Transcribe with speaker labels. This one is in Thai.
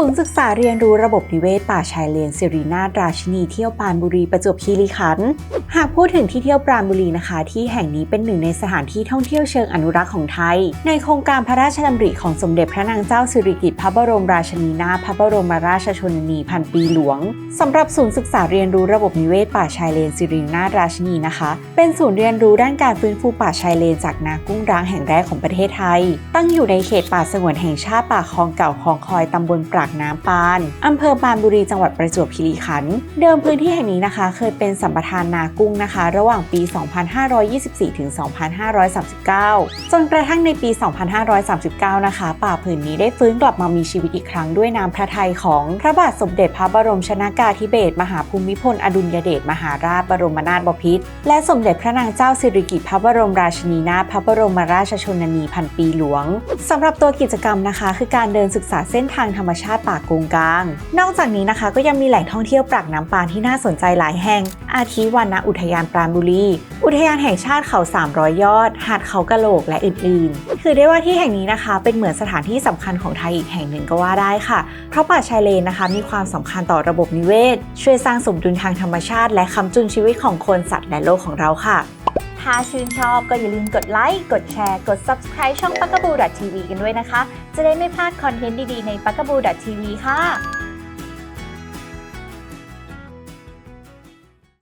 Speaker 1: ศูนย์ศึกษาเรียนรู้ระบบนิเวศป่าชายเลนสิรินาถราชินีเที่ยวปรานบุรีประจวบคีรีขันธ์หากพูดถึงที่เที่ยวปรานบุรีนะคะ ที่แห่งนี้เป็นหนึ่งในสถานที่ท่องเที่ยวเชิงอนุรักษ์ของไทย ในโครงการพระราชดำริของสมเด็จพระนางเจ้าสิริกิติ์พระบรมราชินีนาถพระบรมราชชนนีพันปีหลวงสำหรับศูนย์ศึกษาเรียนรู้ระบบนิเวศป่าชายเลนสิรินาถราชินีนะคะ เป็นศูนย์เรียนรู้ด้านการฟื้นฟูป่าชายเลนจากนากุ้งร้างแห่งแรกของประเทศไทย ตั้งอยู่ในเขตป่าสงวนแห่งชาติป่าคลองเก่าคลองคอยตำบลปรากน้ำปานอำเภอปานบุรีจังหวัดประจวบคีรีขันธ์เดิมพื้นที่แห่งนี้นะคะ เคยเป็นสัมปทานนากุ้งนะคะ ระหว่างปี 2524 ถึง 2539 จนกระทั่งในปี 2539 นะคะ ป่าผืนนี้ได้ฟื้นกลับมามีชีวิตอีกครั้งด้วยน้ำพระทัยของพระบาทสมเด็จพระบรมชนากาธิเบศรมหาภูมิพลอดุลยเดชมหาราชบรมนาถบพิตรและสมเด็จพระนางเจ้าสิริกิติ์พระบรมราชินีนาถพระบรมราชชนนีพันปีหลวงสำหรับตัวกิจกรรมนะคะ คือการเดินศึกษาเส้นทางธรรมชาติป่ากงกลาง นอกจากนี้นะคะก็ยังมีแหล่งท่องเที่ยวปรากน้ำปานที่น่าสนใจหลายแห่ง อาทิวันณอุทยานปราณบุรี อุทยานแห่งชาติเขา 300 ยอด หาดเขากะโหลกและอื่นๆคือได้ว่าที่แห่งนี้นะคะ เป็นเหมือนสถานที่สำคัญของไทยอีกแห่งหนึ่งก็ว่าได้ค่ะ เพราะป่าชายเลนนะคะ มีความสำคัญต่อระบบนิเวศ ช่วยสร้างสมดุลทางธรรมชาติ และค้ำจุนชีวิตของคนสัตว์และโลกของเราค่ะ ถ้าชื่นชอบก็อย่าลืมกดไลค์ กดแชร์ กด subscribe ช่องปักกบูดทีวีกันด้วยนะคะ จะได้ไม่พลาดคอนเทนต์ดีๆในปักกบูดทีวีค่ะ